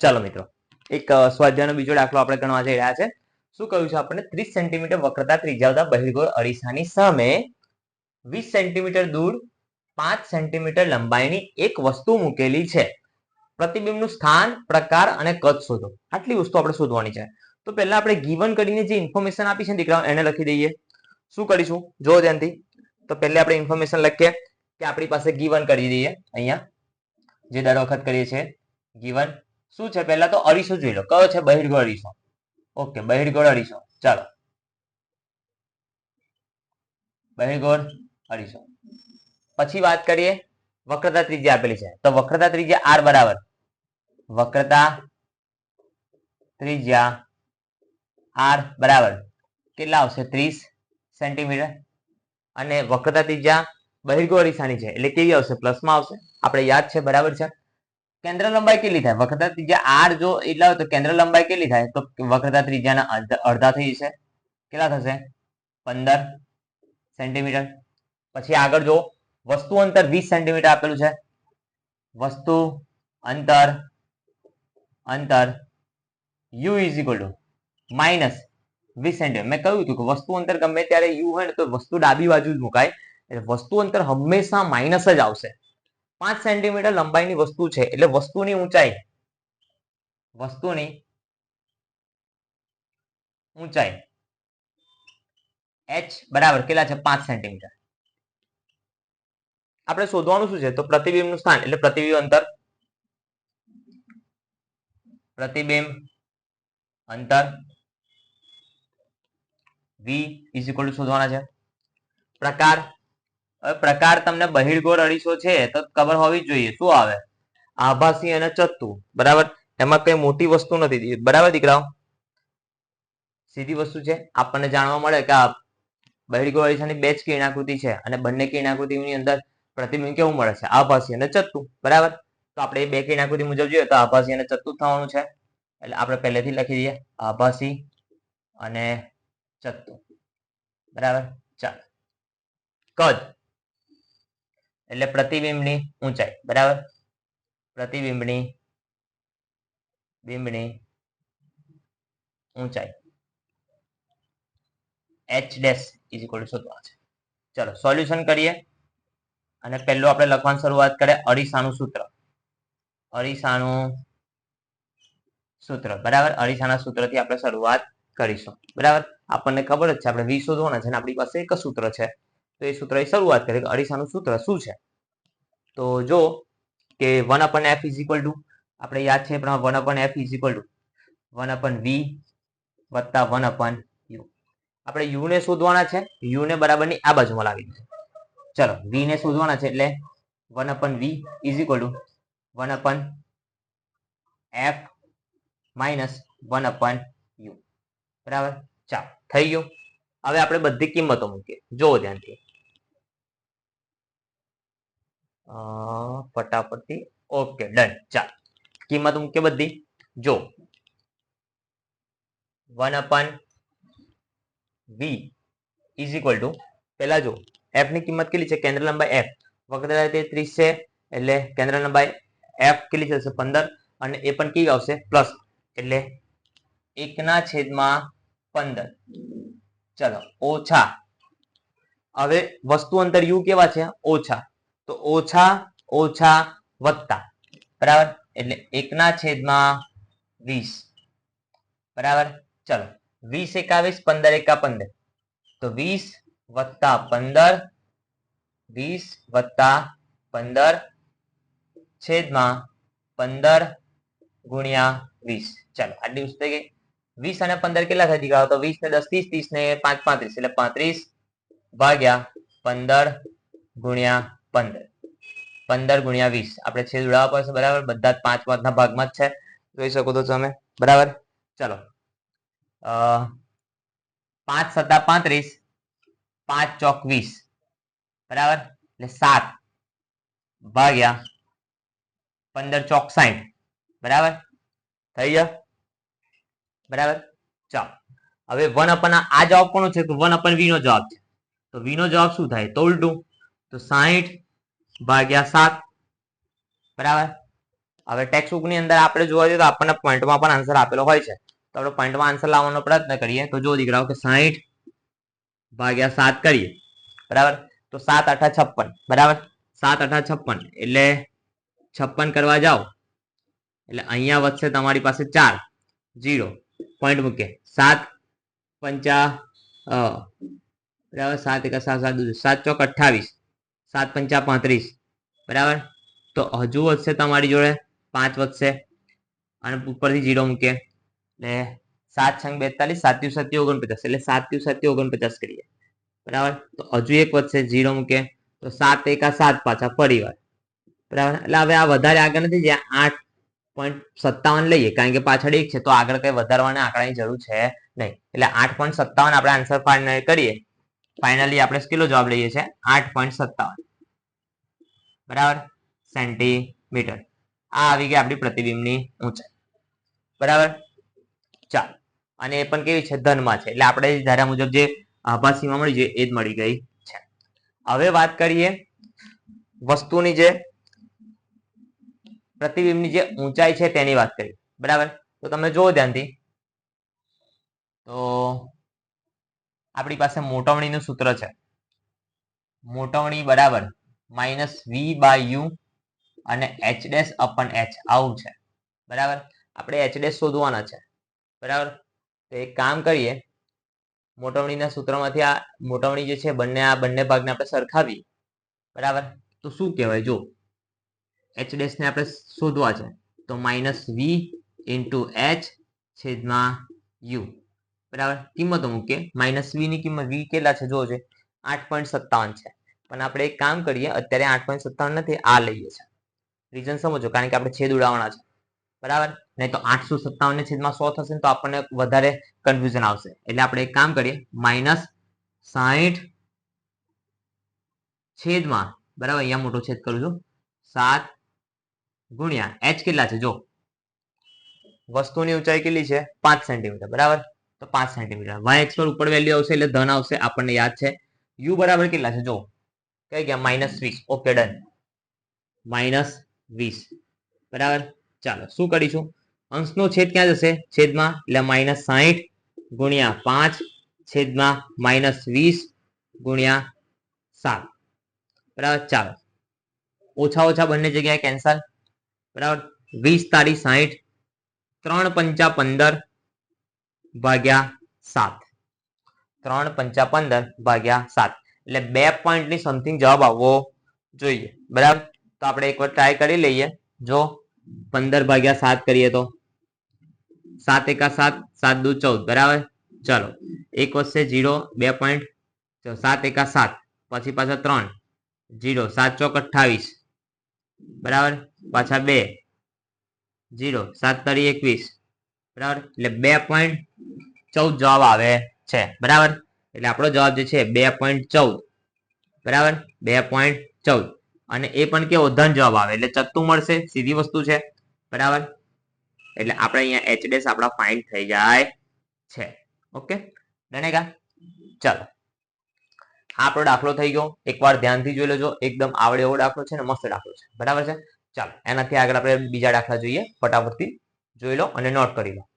ચાલો મિત્રો, એક સ્વાધ્યાયનો બીજો દાખલો આપણે ગણવા જઈ રહ્યા છે. શું કહ્યું છે આપણને? ત્રીસ સેન્ટીમીટર વક્રતા ત્રિજ્યાવતા બહિર્ગોળ અરીસાની સામે વીસ સેન્ટીમીટર દૂર, પાંચ સેન્ટીમીટર લંબાઈની એક વસ્તુ મૂકેલી છે. પ્રતિબિંબનું સ્થાન, પ્રકાર અને કદ શોધો. આટલી વસ્તુ આપણે શોધવાની છે. તો પહેલા આપણે ગીવન કરીને જે ઇન્ફોર્મેશન આપી છે દીકરા એને લખી દઈએ. શું કરીશું? જો ધ્યાનથી. તો પહેલા આપણે ઇન્ફોર્મેશન લખીએ કે આપણી પાસે ગીવન કરી દઈએ. અહીંયા જે દર વખત કરીએ છીએ, ગીવન શું છે? પહેલા તો અરીસો જોઈ લો. કયો છે? બહિર્ગોળ અરીસો. ઓકે, બહિર્ગોળ અરીસો. ચાલો. બહિર્ગોળ અરીસો. પછી વાત કરીએ વક્રતા ત્રિજ્યા આપેલી છે. તો વક્રતા ત્રિજ્યા આર બરાબર. વક્રતા ત્રિજ્યા આર બરાબર. કેટલા આવશે? ત્રીસ સેન્ટીમીટર. અને વક્રતા ત્રિજ્યા બહિર્ગોળ અરીસાની છે. એટલે કેવી આવશે? પ્લસમાં આવશે. આપણે યાદ છે? બરાબર છે? કેન્દ્ર લંબાઈ કેટલી થાય? વક્રતા ત્રિજ્યા આર જો એટલા હોય તો કેન્દ્ર લંબાઈ કેટલી થાય? તો વક્રતા ત્રિજ્યાના અડધા થઈ જશે. કેટલા થશે? પંદર સેન્ટીમીટર. પછી આગળ જો વસ્તુ અંતર વીસ સેન્ટીમીટર આપેલું છે. વસ્તુ અંતર અંતર u is equal to minus વીસ સેન્ટીમીટર. મેં કહ્યું હતું કે વસ્તુ અંતર ગમે ત્યારે યુ હોય ને તો વસ્તુ ડાબી બાજુ જ મુકાય. એટલે વસ્તુ અંતર હંમેશા માઇનસ જ આવશે. પાંચ સેન્ટીમીટર લંબાઈની વસ્તુ છે એટલે વસ્તુની ઊંચાઈ વસ્તુની ઊંચાઈ, એચ બરાબર કેટલા છે? પાંચ સેન્ટીમીટર. આપણે શોધવાનું શું છે? તો પ્રતિબિંબનું સ્થાન, એટલે પ્રતિબિંબ અંતર પ્રતિબિંબ અંતર વી ઇઝ ઇક્વલ ટુ શોધવાના છે. પ્રકાર હવે પ્રકાર તમને બહિર્ગોળ અરીસો છે તો ખબર હોવી જોઈએ. શું આવે? આભાસી અને ચત્તુ. બરાબર? એમાં કઈ મોટી વસ્તુ નથી. બરાબર દીકરાઓ? સીધી વસ્તુ છે. આપણને જાણવા મળે કે આ બહિર્ગોળ અરીસાની બે જ કિરણાકૃતિ છે અને બંને કિરણાકૃતિની અંદર પ્રતિબિંબ કેવું મળે છે? આભાસી અને ચત્તુ. બરાબર? તો આપણે એ બે કિરણાકૃતિ મુજબ જોઈએ તો આભાસી અને ચત્તુ થવાનું છે. એટલે આપણે પહેલેથી લખી દઈએ. આભાસી અને ચત્તુ. બરાબર? ચાલો. કદ. એટલે પ્રતિબિંબની ઊંચાઈ, બરાબર? પ્રતિબિંબની બિંબની ઊંચાઈ. H dash is equal to શોધવા છે. ચલો સોલ્યુશન કરીએ. અને પહેલું આપણે લખવાની શરૂઆત કરીએ, અરીસાનું સૂત્ર. અરીસાનું સૂત્ર, બરાબર? અરીસાના સૂત્રથી આપણે શરૂઆત કરીશું. બરાબર? આપણને ખબર જ છે, આપણે વી શોધવાના છે અને આપણી પાસે એક સૂત્ર છે. તો એ સૂત્રની શરૂઆત કરીએ અરીસાનું સૂત્ર શું છે? તો જો કે one upon f is to, આપણે યાદ છે પણ one upon f is equal to. One upon v વત્તા વન અપન યુ. આપણે યુ ને શોધવાના છે. યુ ને બરાબરની આ બાજુમાં લાવી દીધું ચલો વી ને શોધવાના છે એટલે one upon v is equal to one upon f minus one upon u. બરાબર? ચાલો, થઈ ગયું. હવે આપણે બધી કિંમતો મૂકીએ. જોવો ધ્યાનથી. ફટાફટથી. Okay, done. ચાલ. કિંમત મૂકીએ બધી. જો. One upon v is equal to પહેલા જો એફની કિંમત કેટલી છે? કેન્દ્ર લંબાઈ એફ વક્રતા તે ત્રીસ છે, એટલે કેન્દ્ર લંબાઈ એફ કેટલી થશે પંદર. અને એ પણ કેવી આવશે? પ્લસ. એટલે એકના છેદમાં પંદર. ચલો, ઓછા. હવે વસ્તુ અંતર યુ કેવા છે? ઓછા. તો ઓછા ઓછા, વત્તા. બરાબર? એટલે એકના છેદમાં વીસ. બરાબર? ચલો. વીસ એકાવીસ, પંદર એકા પંદર. તો વીસ વત્તા પંદર, વીસ વત્તા પંદર છેદમાં પંદર ગુણ્યા વીસ. ચાલો આટલી વસ્તુ થઈ ગઈ. વીસ અને પંદર કેટલા થઈ ગયા? તો વીસ ને દસ, ત્રીસ ત્રીસ ને પાંચ, પાંત્રીસ. એટલે પાંત્રીસ ભાગ્યા પંદર ગુણ્યા પંદર. પંદર ગુણ્યા વીસ. આપણે છેદ ઉડાવવા પડશે, બરાબર? બધા જ પાંચ પાંચના ભાગમાં જ છે. જોઈ શકો તો તમે? બરાબર? ચલો. પાંચ સત્તા પાંત્રીસ, પાંચ ચોક વીસ. બરાબર? એટલે સાત ભાગ્યા પંદર ચોક સાઠ બરાબર? થઈ ગયા? બરાબર? ચાલો. હવે વન અપન આ જવાબ કોનો છે? તો વન અપન વી નો જવાબ છે. તો વી નો જવાબ શું થાય? તો ઉલટું તો સાહીઠ ભાગ્યા સાત. બરાબર? હવે ટેક્સ બુકની અંદર આપણે જોવા જઈએ તો આપણને પોઈન્ટમાં પણ આન્સર આપેલો હોય છે. તો આપણે પોઈન્ટમાં આન્સર લાવવાનો પ્રયત્ન કરીએ. તો જો દીકરાઓ કે સાહીઠ ભાગ્યા સાત કરીએ. બરાબર? તો સાત અઠા છપ્પન. બરાબર? સાત અઠા છપ્પન. એટલે છપ્પન કરવા જાઓ. એટલે અહીંયા વધશે તમારી પાસે ચાર. જીરો પોઈન્ટ મૂકે સાત પંચા બરાબર? સાત એકા સાત સાત સાત ચોક અઠ્ઠાવીસ. સાત પંચા પાંત્રીસ. બરાબર? તો હજુ વધશે તમારી જોડે પાંચ વધશે. અને ઉપરથી જીરો મૂકે એટલે સાત છંગ બેતાલીસ, સાત ત્યુ સત્ય ઓગણપચાસ. એટલે સાત ત્યુ ઓગણપચાસ કરીએ. બરાબર? તો હજુ એક વધશે જીરો મૂકે તો સાત એકા સાત પાછા ફરી વાર. બરાબર? એટલે હવે આ વધારે આગળ નથી, જ્યાં આઠ પોઈન્ટ સત્તાવન લઈએ. કારણ કે પાછળ એક છે, તો આગળ કઈ વધારવાના આંકડાની જરૂર છે નહીં. એટલે આઠ પોઈન્ટ સત્તાવન આપણે આન્સર ફાઇનલ કરીએ. ફાઇનલી આપણે કેટલો જવાબ લઈએ છીએ? આઠ પોઈન્ટ સત્તાવન. બરાબર? સેન્ટીમીટર. આ આવી ગઈ આપણી પ્રતિબિંબની ઊંચાઈ. બરાબર? ચાલ. અને એ પણ કેવી છે? ધનમાં છે. એટલે આપણે ધારા મુજબ જે આભાસીમાં મળી છે, એ જ મળી ગઈ છે. હવે વાત કરીએ વસ્તુની જે પ્રતિબિંબની જે ઊંચાઈ છે, તેની વાત કરીએ. બરાબર? તો તમે જુઓ ધ્યાનથી. તો આપણી પાસે મોટવણીનું સૂત્ર છે. મોટવણી બરાબર માઇનસ વી બાય યુ અને એચ ડેશ અપન એચ આવું છે. બરાબર? આપણે એચ ડેશ શોધવાના છે. બરાબર? તો એક કામ કરીએ. મોટવણીના સૂત્રમાંથી આ મોટવણી જે છે બંને, આ બંને ભાગને આપણે સરખાવીએ. બરાબર? તો શું કહેવાય? જો એચ ડેશને આપણે શોધવા છે. તો માઇનસ વી ઇન્ટુ એચ છેદમાં યુ બરાબર? કિંમતો મૂકીએ. માઇનસ વી ની કિંમત વી કેટલા છે? જો છે. આઠ પોઈન્ટ સત્તાવન છે. પણ આપણે એક કામ કરીએ, અત્યારે આઠ પોઈન્ટ સત્તાવન નથી, આ લઈએ છે રીઝન સમજો, કારણ કે આપણે છેદ ઉડાવવાના છે. બરાબર? નહીં તો આઠસો સત્તાવન ને છેદમાં સો થશે તો આપણને વધારે કન્ફ્યુઝન આવશે. એટલે આપણે એક કામ કરીએ, માઇનસ સાહીઠ છેદમાં, બરાબર? અહીંયા મોટો છેદ કરું છું. સાત ગુણ્યા એચ કેટલા છે? જો વસ્તુની ઊંચાઈ કેટલી છે? પાંચ સેન્ટીમીટર. બરાબર? તો પાંચ સેન્ટીમીટર વાય એક્સ પર ઉપર વેલ્યુ આવશે એટલે ધન આવશે, આપણને યાદ છે. યુ બરાબર કેટલા છે? જો, કઈ ગયા? માઇનસ વીસ. ઓકે ડન માઇનસ વીસ. બરાબર? ચાલો, શું કરીશું? અંશનો છેદ ક્યાં જશે? છેદમાં, એટલે માઇનસ સાહીઠ ગુણ્યા પાંચ, છેદમાં માઇનસ વીસ ગુણ્યા સાત. બરાબર? ચાલો. ઓછા ઓછા બંને જગ્યાએ કેન્સલ બરાબર? વીસ તારીખ સાહીઠ, ત્રણ પંચા પંદર ભાગ્યા સાત. ત્રણ પંચા પંદર ભાગ્યા સાત. એટલે બે પોઈન્ટની સમથિંગ જવાબ આવવો જોઈએ. બરાબર? તો આપણે એકવાર ટ્રાય કરી લઈએ. જો પંદર ભાગ્યા સાત કરીએ તો? સાત એકા સાત સાત દુ ચૌદ. બરાબર? ચલો. એક વધશે જીરો બે પોઈન્ટ સાત એકા સાત. પછી પાછા ત્રણ. જીરો સાત ચોક અઠ્ઠાવીસ. બરાબર? પાછા બે. જીરો સાત તરી એકવીસ. બરાબર? એટલે બે પોઈન્ટ ચૌદ જવાબ આવે છે. બરાબર? એટલે આપણો જવાબ જે છે બે પોઈન્ટ ચૌદ. બરાબર? બે પોઈન્ટ ચૌદ. અને એ પણ કેવો? ધન જવાબ આવે. એટલે ચત્તું મળશે. સીધી વસ્તુ છે. બરાબર? એટલે આપણે અહીંયા એચ ડેસ આપણા ફાઇન્ડ થઈ જાય છે. ઓકે ડનેગા ચાલો. આપણો દાખલો થઈ ગયો. એકવાર ધ્યાનથી જોઈ લેજો. એકદમ આવડે એવો દાખલો છે ને મસ્ત દાખલો છે. બરાબર છે? ચાલો. એનાથી આગળ આપણે બીજા દાખલા જોઈએ. ફટાફટથી જોઈ લો અને નોટ કરી લો.